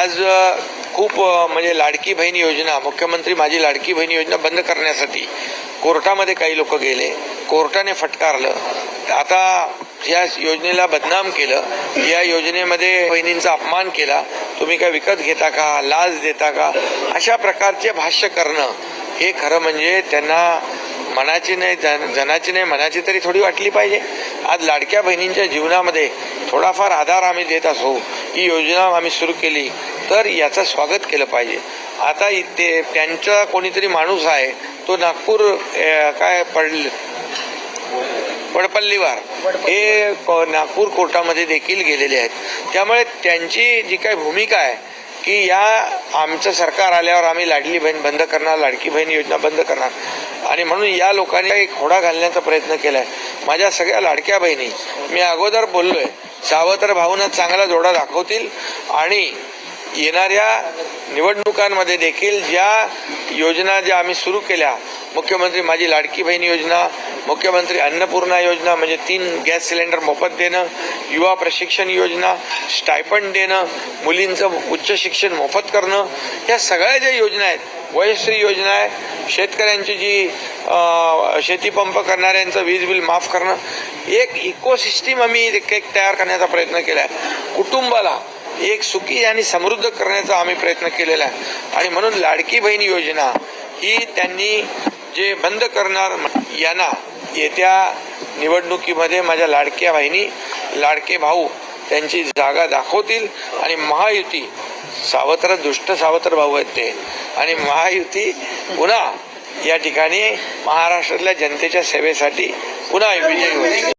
आज खूप म्हणजे लाडकी बहीण योजना मुख्यमंत्री माझी लाडकी बहीण योजना बंद करण्यासाठी कोर्टामध्ये काही लोक गेले. कोर्टाने फटकारलं. आता या योजनेला बदनाम केलं. या योजनेमध्ये बहिणींचा अपमान केला. तुम्ही काय विकत घेता का? लाज देता का? अशा प्रकारचे भाष्य करणं हे खरं म्हणजे त्यांना मनाची नाही जन जनाची नाही मनाची तरी थोडी वाटली पाहिजे. आज लाडक्या बहिणींच्या जीवनामध्ये थोडाफार आधार आम्ही देत असो ही योजना आम्ही सुरू केली. तर याचं स्वागत केलं पाहिजे. आता इथे त्यांचा कोणीतरी माणूस आहे तो नागपूर काय पडल पडपल्लीवार हे नागपूर कोर्टामध्ये देखील गेलेले आहेत. त्यामुळे त्यांची जी काही भूमिका आहे की या आमचं सरकार आल्यावर आम्ही लाडली बहीण बंद करणार लाडकी बहीण योजना बंद करणार. आणि म्हणून या लोकांनी एक खोडा घालण्याचा प्रयत्न केला आहे माझ्या सगळ्या लाडक्या बहिणी मी अगोदर बोललोय सावत्र भाऊनं चांगला जोडा दाखवतील आणि येणाऱ्या निवडणुकांमध्ये देखील ज्या योजना ज्या आम्ही सुरू केल्या मुख्यमंत्री माझी लाडकी बहीण योजना मुख्यमंत्री अन्नपूर्णा योजना म्हणजे तीन गॅस सिलेंडर मोफत देणं युवा प्रशिक्षण योजना स्टायपंड देणं मुलींचं उच्च शिक्षण मोफत करणं या सगळ्या ज्या योजना आहेत वयश्री योजना आहे शेतकऱ्यांची जी शेतीपंप करणाऱ्यांचं वीज बिल माफ करणं एक इकोसिस्टीम आम्ही एक तयार करण्याचा प्रयत्न केला आहे कुटुंबाला एक सुखी आणि समृद्ध करण्याचा आम्ही प्रयत्न केलेला आहे. आणि म्हणून लाडकी बहीण योजना ही त्यांनी जे बंद करणार यांना येत्या निवडणुकीमध्ये माझ्या लाडक्या बहिणी लाडके भाऊ त्यांची जागा दाखवतील. आणि महायुती सावत्र दुष्ट सावत्र भाऊ आहेत ते. आणि महायुती पुन्हा या ठिकाणी महाराष्ट्रातल्या जनतेच्या सेवेसाठी पुन्हा विजयी होईल.